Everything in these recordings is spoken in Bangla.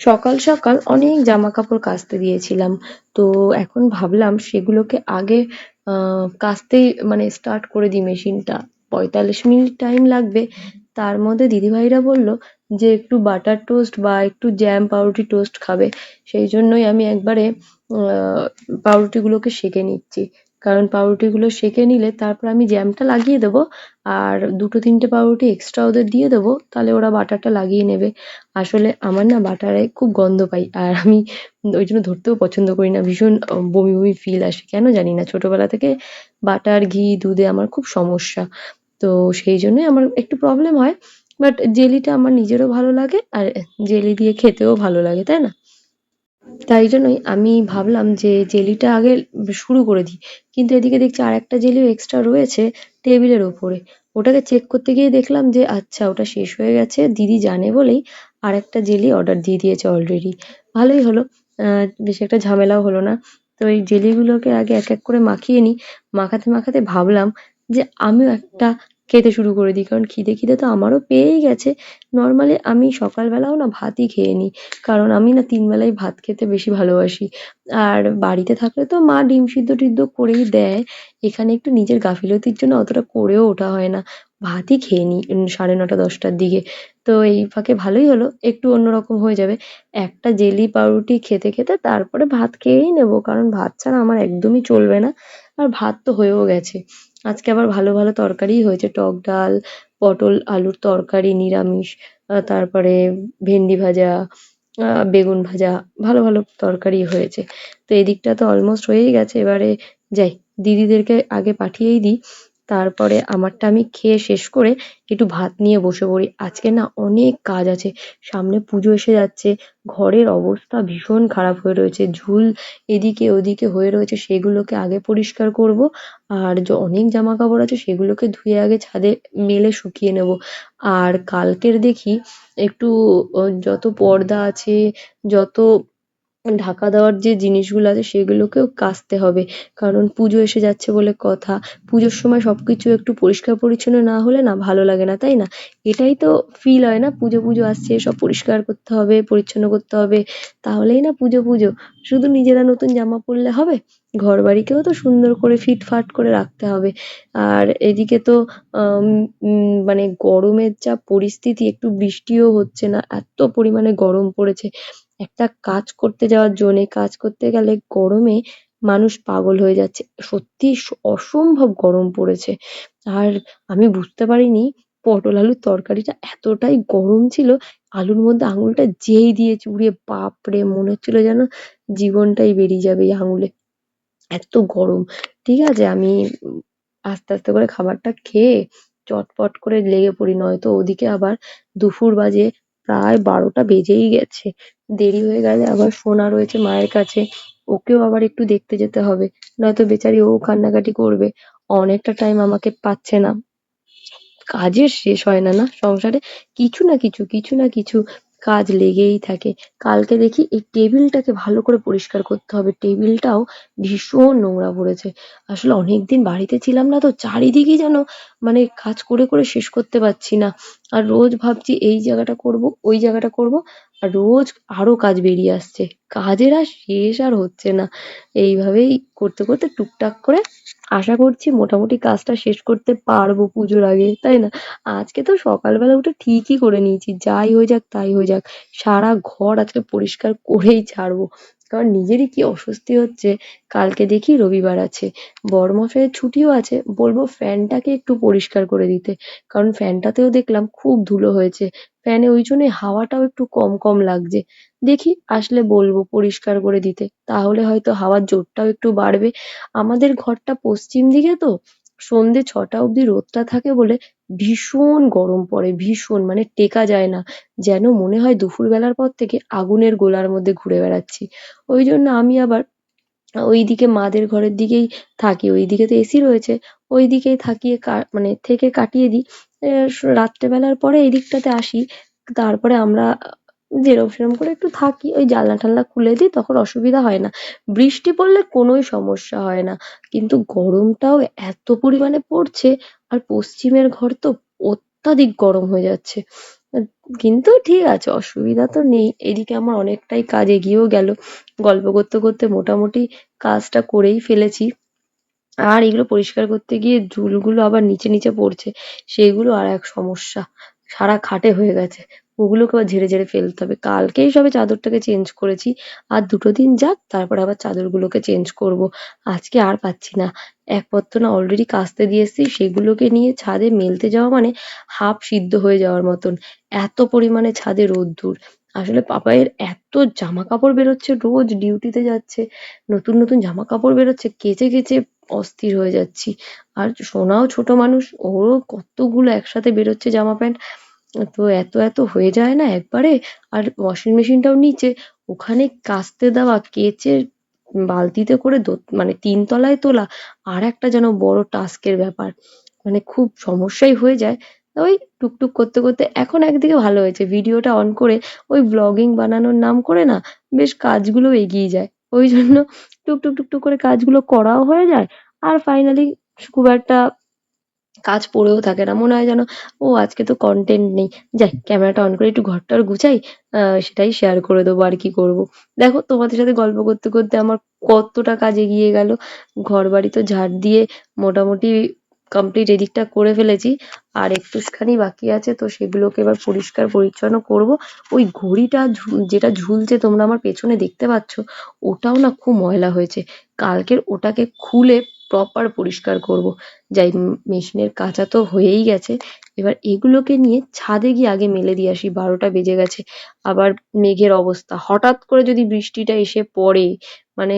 সকাল সকাল অনেক জামা কাপড় কাচতে দিয়েছিলাম। তো এখন ভাবলাম সেগুলোকে আগে, আহ, কাচতে মানে স্টার্ট করে দিই মেশিনটা পঁয়তাল্লিশ মিনিট টাইম লাগবে। তার মধ্যে দিদিভাইরা বলল যে একটু বাটার টোস্ট বা একটু জ্যাম পাউরুটি টোস্ট খাবে। সেই জন্যই আমি একবারে পাউরুটিগুলোকে সেঁকে নিচ্ছি। কারণ পাউরুটিগুলো সেঁকে নিলে তারপর আমি জ্যামটা লাগিয়ে দেবো আর দুটো তিনটে পাউরুটি এক্সট্রা ওদের দিয়ে দেবো, তাহলে ওরা বাটারটা লাগিয়ে নেবে। আসলে আমার না বাটারে খুব গন্ধ পাই আর আমি ওই জন্য ধরতেও পছন্দ করি না, ভীষণ বমি বমি ফিল আসে। কেন জানি না, ছোটবেলা থেকে বাটার, ঘি, দুধে আমার খুব সমস্যা। তো সেই জন্যই আমার একটু প্রবলেম হয়। বাট জেলিটা আমার নিজেরও ভালো লাগে আর জেলি দিয়ে খেতেও ভালো লাগে, তাই না? তাই জন্যই আমি ভাবলাম যে জেলিটা আগে শুরু করে দিই। কিন্তু এদিকে দেখছি আর একটা জেলিও এক্সট্রা রয়েছে টেবিলের ওপরে। ওটাকে চেক করতে গিয়ে দেখলাম যে আচ্ছা ওটা শেষ হয়ে গেছে, দিদি জানে বলেই আর একটা জেলি অর্ডার দিয়ে দিয়েছে অলরেডি ভালোই হলো বেশি একটা ঝামেলাও হলো না। তো এই জেলিগুলোকে আগে এক এক করে মাখিয়ে নিই। মাখাতে মাখাতে ভাবলাম যে, আমিও একটা খেতে শুরু করে দিই। কারণ খিদে খিদে তো আমারও পেয়েই গেছে। নর্মালি আমি সকালবেলাও না ভাতই খেয়ে নিই। কারণ আমি না তিন বেলাই ভাত খেতে বেশি ভালোবাসি। আর বাড়িতে থাকলে তো মা ডিম সিদ্ধ টিদ্ধ করেই দেয়। এখানে একটু নিজের গাফিলতির জন্য অতটা করেও ওঠা হয় না। ভাতই খেয়ে নিই সাড়ে নটা, দশটার দিকে। তো এই ফাঁকে ভালোই হলো। একটু অন্যরকম হয়ে যাবে। একটা জেলি পাউরুটি খেতে খেতে তারপরে ভাত খেয়েই নেব। কারণ ভাত ছাড়া আমার একদমই চলবে না। আর ভাত তো হয়েও গেছে। আজকে আবার ভালো ভালো তরকারিই হয়েছে। টক ডাল, পটল, আলুর তরকারি, নিরামিষ তারপরে ভেন্ডি ভাজা বেগুন ভাজা, ভালো ভালো তরকারি হয়েছে। তো এদিকটা তো অলমোস্ট হয়েই গেছে। এবারে যাই, দিদিদেরকে আগে পাঠিয়েই দিই। তারপরে আমারটা আমি খেয়ে শেষ করে একটু ভাত নিয়ে বসে পড়ি। আজকে না অনেক কাজ আছে। সামনে পুজো এসে যাচ্ছে। ঘরের অবস্থা ভীষণ খারাপ হয়ে রয়েছে। ঝুল এদিকে ওদিকে হয়ে রয়েছে। সেগুলোকে আগে পরিষ্কার করব আর য অনেক জামা কাপড় আছে সেগুলোকে ধুয়ে আগে ছাদে মেলে শুকিয়ে নেব। আর কালকের দেখি একটু যত পর্দা আছে, যত ঢাকা দেওয়ার যে জিনিসগুলো আছে সেগুলোকেও কাচতে হবে। কারণ পুজো এসে যাচ্ছে বলে কথা। পুজোর সময় সবকিছু একটু পরিষ্কার পরিচ্ছন্ন না হলে না ভালো লাগে না, তাই না? এটাই তো ফিল হয় না? পুজো পুজো আসছে, সব পরিষ্কার করতে হবে, পরিচ্ছন্ন করতে হবে। তাহলেই না পুজো পুজো। শুধু নিজেরা নতুন জামা পরলে হবে? ঘর বাড়িকেও তো সুন্দর করে ফিটফাট করে রাখতে হবে। আর এদিকে তো মানে গরমের যা পরিস্থিতি, একটু বৃষ্টিও হচ্ছে না। এত পরিমাণে গরম পড়েছে। একটা কাজ করতে যাওয়ার জন্যে, কাজ করতে গেলে গরমে মানুষ পাগল হয়ে যাচ্ছে। সত্যি অসম্ভব গরম পড়েছে। আর আমি বুঝতে পারিনি পটল আলুর তরকারিটা এতটাই গরম ছিল, আলুর মধ্যে আঙুলটা যেই দিয়েছি, উড়ে বাপরে, মনে হচ্ছিল যেন জীবনটাই বেরিয়ে যাবে এই আঙুলে। এত গরম। ঠিক আছে, আমি আস্তে আস্তে করে খাবারটা খেয়ে চটপট করে লেগে পড়ি, নয়তো ওদিকে আবার দুপুর বাজে প্রায় বারোটা বেজেই গেছে। দেরি হয়ে গেলে আবার সোনা রয়েছে মায়ের কাছে। ওকেও আবার একটু দেখতে যেতে হবে। নয়তো বেচারি ও কান্নাকাটি করবে। অনেকটা টাইম আমাকে পাচ্ছে না। কাজের শেষ হয় না না, সংসারে কিছু না কিছু কিছু না কিছু কাজ লেগেই থাকে। কালকে দেখি এই টেবিলটাকে ভালো করে পরিষ্কার করতে হবে। টেবিলটাও ভীষণ নোংরা পড়েছে। আসলে অনেকদিন বাড়িতে ছিলাম না তো চারিদিকে যেন মানে কাজ করে করে শেষ করতে পারছি না। আর রোজ ভাবছি এই জায়গাটা করব, ওই জায়গাটা করব। আর রোজ আরও কাজ বেরিয়ে আসছে। কাজের আর শেষ আর হচ্ছে না। এইভাবেই করতে করতে টুকটাক করে আশা করছি মোটামুটি কাজটা শেষ করতে পারব পুজোর আগে, তাই না? আজকে তো সকালবেলা উঠে ঠিকই করে নিয়েছি। যাই হয়ে যাক, তাই হয়ে যাক। সারা ঘর আজকে পরিষ্কার করেই ছাড়বো। কারণ নিজেরই কি অস্বস্তি হচ্ছে? কালকে দেখি রবিবার আছে। বরমশাইয়ের ছুটিও আছে। বলব ফ্যানটাকে একটু পরিষ্কার করে দিতে। কারণ ফ্যানটাতেও দেখলাম খুব ধুলো হয়েছে। ফ্যানে ওই জন্যই হাওয়াটাও একটু কম কম লাগছে। দেখি, আসলে বলব পরিষ্কার করে দিতে। তাহলে হয়তো হাওয়ার জোরটাও একটু বাড়বে। আমাদের ঘরটা পশ্চিম দিকে তো। সন্ধে ছটা অবধি রোদটা থাকে বলে ভীষণ গরম পড়ে, ভীষণ মানে টেকা যায় না। যেন মনে হয় দুপুরবেলার পর থেকে আগুনের গোলার মধ্যে ঘুরে বেড়াচ্ছি। ওই জন্য আমি আবার ওইদিকে মাদের ঘরের দিকেই থাকি। ওইদিকে তো এসি রয়েছে, ওইদিকেই থাকিয়ে কা মানে থেকে কাটিয়ে দিই। রাত্রেবেলার পরে এই দিকটাতে আসি। তারপরে আমরা যেরম সেরম করে একটু থাকি, ওই জানলা টানলা খুলে দিই, তখন অসুবিধা হয় না। বৃষ্টি পড়লে কোনোই সমস্যা হয় না। কিন্তু গরমটাও এত পরিমাণে পড়ছে, আর পশ্চিমের ঘর তো অত্যাধিক গরম হয়ে যাচ্ছে। কিন্তু ঠিক আছে, অসুবিধা তো নেই। এদিকে আমার অনেকটাই কাজ এগিয়েও গেল। গল্প করতে করতে মোটামুটি কাজটা করেই ফেলেছি। আর এগুলো পরিষ্কার করতে গিয়ে ধুলগুলো আবার নিচে নিচে পড়ছে। সেগুলো আর এক সমস্যা। সারা খাটে হয়ে গেছে। ওগুলোকে আবার ঝেড়ে ঝেড়ে ফেলতে হবে। কালকেই সবে চাদরটাকে চেঞ্জ করেছি। আর দুটো দিন যাক, তারপরে আবার চাদরগুলোকে চেঞ্জ করব। আজকে আর পাচ্ছি না। একপত্র না অলরেডি কাস্তে দিয়ে এসেছি, সেগুলোকে নিয়ে ছাদে মেলতে যাওয়া মানে হাফ সিদ্ধ হয়ে যাওয়ার মতন। এত পরিমাণে ছাদে রোদ্দুর। আসলে পাপাইয়ের এত জামা কাপড় বেরোচ্ছে, রোজ ডিউটিতে যাচ্ছে, নতুন নতুন জামা কাপড় বেরোচ্ছে, কেচে কেচে অস্থির হয়ে যাচ্ছি। আর সোনাও ছোট মানুষ, ওরও কতগুলো একসাথে বেরোচ্ছে জামা প্যান্ট, তো এত এত হয়ে যায় না একবারে। আর ওয়াশিং মেশিনটাও নিচে, ওখানে কাচতে দেওয়া, কেচে বালতিতে করে মানে তিনতলায় তোলা, আর একটা যেন বড় টাস্কের ব্যাপার। মানে খুব সমস্যাই হয়ে যায়। ওই টুকটুক করতে করতে এখন একদিকে ভালো হয়েছে। ভিডিওটা অন করে ওই ব্লগিং বানানোর নাম করে না বেশ কাজগুলো এগিয়ে যায়। ওই জন্য টুকটুক টুকটুক করে কাজগুলো করাও হয়ে যায় আর ফাইনালি খুব একটা কাজ পড়েও থাকে না। মনে হয় যেন, ও, আজকে তো কন্টেন্ট নেই। যাই ক্যামেরাটা অন করে একটু ঘরটর গুছাই সেটাই শেয়ার করে দেবো আর কি করব। দেখো, তোমাদের সাথে গল্প করতে করতে আমার কতটা কাজ এগিয়ে গেল। ঘর বাড়ি তো ঝাড় দিয়ে মোটামুটি কমপ্লিট এদিকটা করে ফেলেছি। আর একটুখানি বাকি আছে, তো সেগুলোকে এবার পরিষ্কার পরিচ্ছন্ন করব। ওই ঘড়িটা যেটা ঝুলছে তোমরা আমার পেছনে দেখতে পাচ্ছ, ওটাও না খুব ময়লা হয়েছে। কালকের ওটাকে খুলে প্রপার পরিষ্কার করব। যাই, মেশিনের কাচা তো হয়েই গেছে। এবার এগুলোকে নিয়ে ছাদে গিয়ে আগে মেলে দিয়ে আসি, বারোটা বেজে গেছে। আবার মেঘের অবস্থা। হঠাৎ করে যদি বৃষ্টিটা এসে পড়ে মানে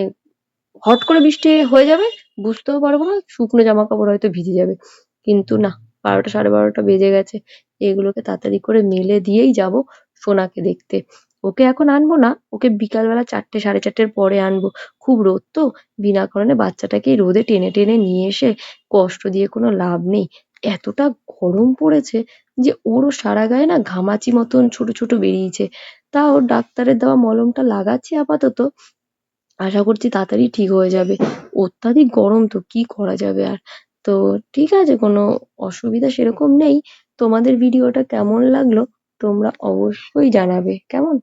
হট করে বৃষ্টি হয়ে যাবে, বুঝতেও পারব না, শুকনো জামা কাপড় হয়তো ভিজে যাবে। কিন্তু না, বারোটা সাড়ে বারোটা বেজে গেছে, এগুলোকে তাড়াতাড়ি করে মেলে দিয়েই যাব সোনাকে দেখতে। ওকে এখন আনব না, ওকে বিকালবেলা চারটে, সাড়ে চারটের পরে আনব। খুব রোদ তো, বিনা কারণে বাচ্চাটাকে রোদে টেনে টেনে নিয়ে এসে কষ্ট দিয়ে কোনো লাভ নেই। এতটা গরম পড়েছে যে ওরও সারা গায়ে না ঘামাচি মতন ছোট ছোট বেরিয়েছে। তাও ডাক্তারের দেওয়া মলমটা লাগাচ্ছি আপাতত আশা করছি তাড়াতাড়ি ঠিক হয়ে যাবে। অত্যাধিক গরম তো, কি করা যাবে আর? তো ঠিক আছে, কোনো অসুবিধা সেরকম নেই। তোমাদের ভিডিওটা কেমন লাগল তোমরা অবশ্যই জানাবে, কেমন?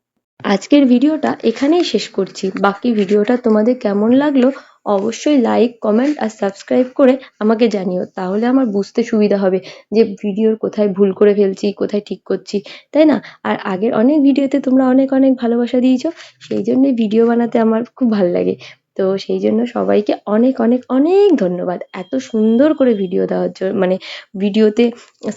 আজকের ভিডিওটা এখানেই শেষ করছি। বাকি ভিডিওটা তোমাদের কেমন লাগল অবশ্যই লাইক কমেন্ট আর সাবস্ক্রাইব করে আমাকে জানিও। তাহলে আমার বুঝতে সুবিধা হবে যে ভিডিওর কোথায় ভুল করে ফেলছি, কোথায় ঠিক করছি, তাই না? আর আগের অনেক ভিডিওতে তোমরা অনেক অনেক ভালোবাসা দিয়েছ, সেই জন্যে ভিডিও বানাতে আমার খুব ভালো লাগে। তো সেই জন্য সবাইকে অনেক অনেক অনেক ধন্যবাদ। এত সুন্দর করে ভিডিও দেওয়ার জন্য মানে ভিডিওতে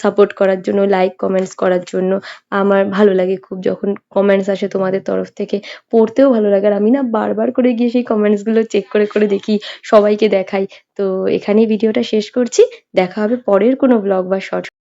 সাপোর্ট করার জন্য লাইক কমেন্টস করার জন্য আমার ভালো লাগে খুব। যখন কমেন্টস আসে তোমাদের তরফ থেকে, পড়তেও ভালো লাগে। আর আমি না বারবার করে গিয়ে সেই কমেন্টসগুলো চেক করে করে দেখি, সবাইকে দেখাই। তো এখানেই ভিডিওটা শেষ করছি। দেখা হবে পরের কোনো ব্লগ বা শর্ট